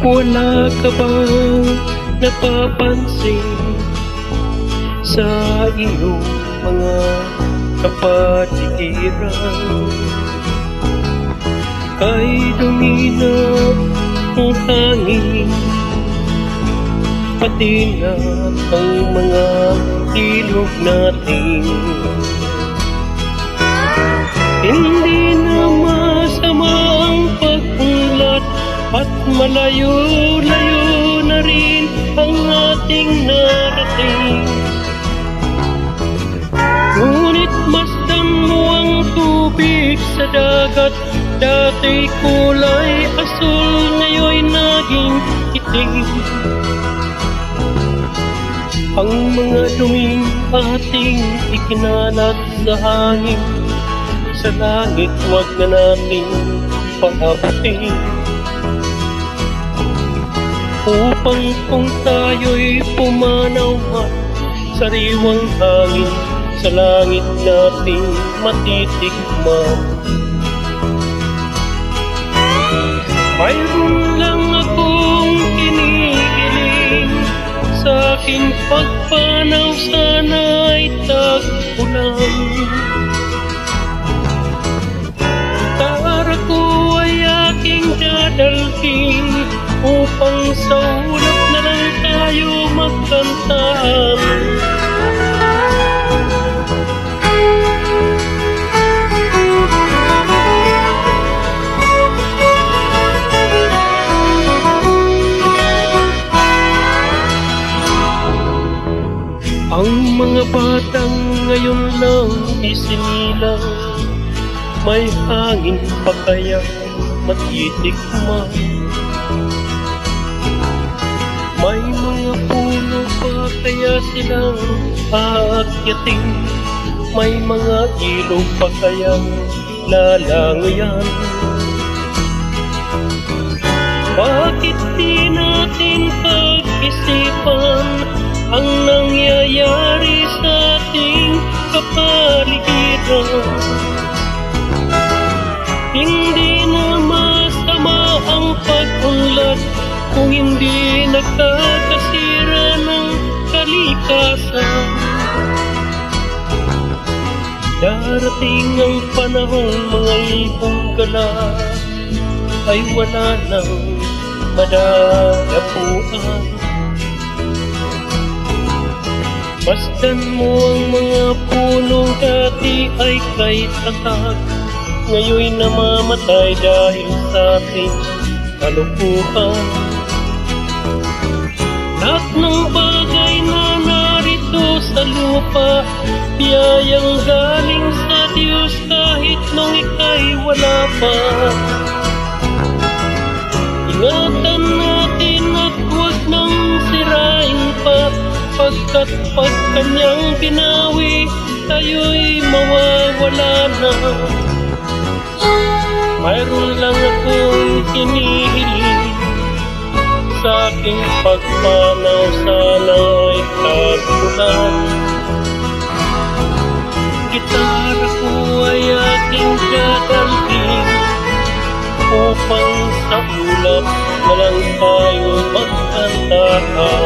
Wala ka bang napapansin sa iyong mga kapatigiran? Kay dumina ang hangin Pati na ang mga ilog natin Hindi na At malayo-layo na rin ang ating narating. Ngunit masdan mo ang tubig sa dagat Dati kulay asul, ngayon naging itim. Ang mga duming ating ikinalat sa hangin Sa langit wag na nating paabutin Upang kung tayo'y pumanaw at sariwang hangin Sa langit nating matitikman. Mayroon lang akong kinikiling Sa aking pagpanaw sana'y tagpunan sa ulap na lang tayo magkantaan Ang mga batang ngayon lang isinilang May hangin pa kaya matitikman silang aakyatin May mga ilog pa kaya lalangoyan Bakit di natin pag-isipan ang nangyayari sa ating kapaligiran. Hindi na masama ang pag-unlad kung hindi nakakasira kalikasan. Darating ang panahon mga ibong gala ay wala nang madadapuan. Masdan mo ang mga punong dati ay kay tatag Ngayon'y namamatay dahil sa ating kalupuhan sa lupa Biyayang galing sa Diyos kahit nung ika'y wala pa Ingatan natin at huwag nang sirain pa Pagkat pag kanyang binawi, tayo'y mawawala na. Mayroon lang akong hinihiling sa aking pagpanaw sana'y kagulan. Gitara ko ay aking dadalhin upang sa ulap na lang tayo magkantaan.